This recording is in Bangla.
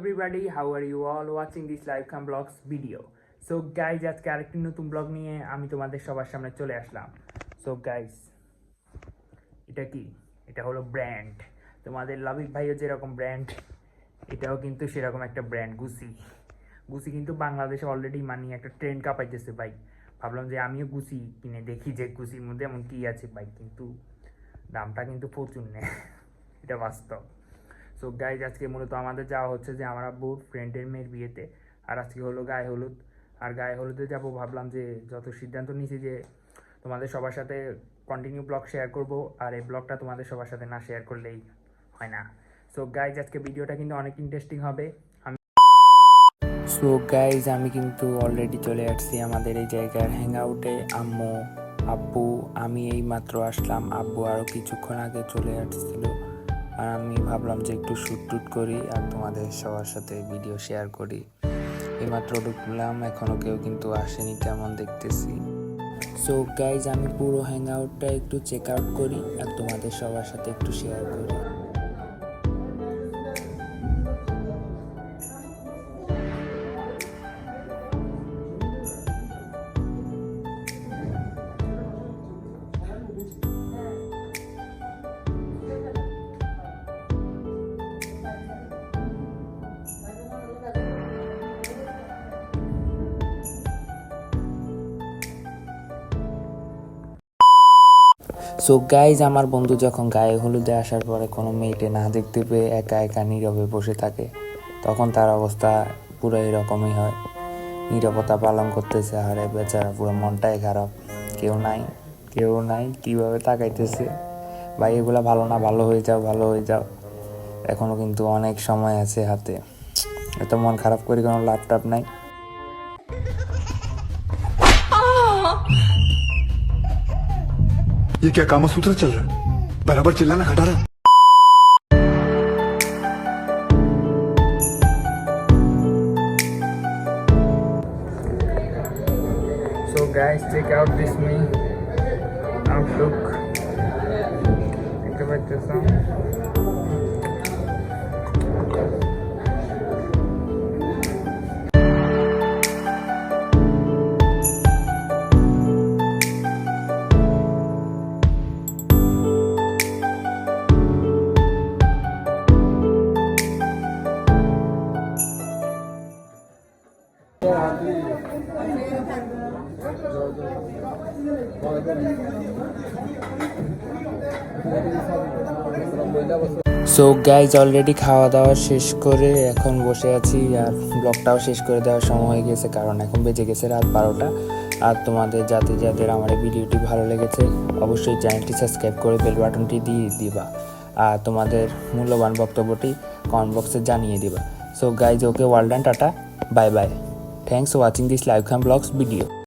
everybody, how are you all watching this live cam vlogs video? So guys, আজকে আরেকটি নতুন ব্লগ নিয়ে আমি তোমাদের সবার সামনে চলে আসলাম। সো গাইস এটা কি? এটা হলো ব্র্যান্ড তোমাদের লাভিক ভাইও যেরকম ব্র্যান্ড এটাও কিন্তু সেরকম একটা ব্র্যান্ড গুসি গুসি কিন্তু বাংলাদেশে অলরেডি মানি একটা ট্রেন্ড কাঁপাইতেছে ভাই। ভাবলাম যে আমিও গুসি কিনে দেখি যে গুসির মধ্যে এমন কি আছে ভাই কিন্তু দামটা কিন্তু প্রচুর নেয় এটা বাস্তব। সো গাইজ আজকে মূলত আমাদের যাওয়া হচ্ছে যে আমার আব্বুর ফ্রেন্ডের মেয়ের বিয়েতে। আর আজকে হলো গায়ে হলুদ। আর গায়ে হলুদে যাব ভাবলাম যে যত সিদ্ধান্ত নিয়েছি যে তোমাদের সবার সাথে কন্টিনিউ ব্লগ শেয়ার করব, আর এই ব্লগটা তোমাদের সবার সাথে না শেয়ার করলেই হয় না। সো গাইজ আজকে ভিডিওটা কিন্তু অনেক ইন্টারেস্টিং হবে। সো গাইজ আমি কিন্তু অলরেডি চলে আসছি আমাদের এই জায়গার হ্যাং আউটে আম্মু, আব্বু, আমি এই মাত্র আসলাম। আব্বু আরও কিছুক্ষণ আগে চলে আসছিল। আর আমি ভাবলাম যে একটু শ্যুট টুট করি আর তোমাদের সবার সাথে ভিডিও শেয়ার করি। এইমাত্র ঢুকলাম এখনও কেউ কিন্তু আসেনি তেমন দেখতেছি। সো গাইজ আমি পুরো হ্যাং আউটটা একটু চেক আউট করি আর তোমাদের সবার সাথে একটু শেয়ার করি। সো গাইজ আমার বন্ধু যখন গায়ে হলুদে আসার পরে কোনো মেয়েটে না দেখতে পেয়ে একা একা নীরবে বসে থাকে, তখন তার অবস্থা পুরো এরকমই হয়। নীরবতা পালন করতেছে, আরে বেচারা পুরো মনটাই খারাপ। কেউ নাই কেউ নাই, কীভাবে তাকাইতেছে? ভাই, এগুলা ভালো না, ভালো হয়ে যাও, ভালো হয়ে যাও। এখনও কিন্তু অনেক সময় আছে হাতে। এত মন খারাপ করি কোনো লাভ টাপ নাই। ये क्या कामा सूत्र चल रहा है बराबर चिल्लाना घटा रहा So guys, check out this me outlook. Activate the sound. So guys already খাওয়া দাওয়া শেষ করে এখন বসে আছি আর ব্লগটাও শেষ করে দেওয়ার সময় হয়ে গেছে, কারণ এখন বেজে গেছে রাত বারোটা। আর তোমাদের যাতে যাদের আমার ভিডিওটি ভালো লেগেছে, অবশ্যই চ্যানেলটি সাবস্ক্রাইব করে বেল বাটনটি দিয়ে দিবা আর তোমাদের মূল্যবান বক্তব্যটি কমেন্ট বক্সে জানিয়ে দিবা। So guys okay world tata bye bye Thanks for watching this live cam vlogs video.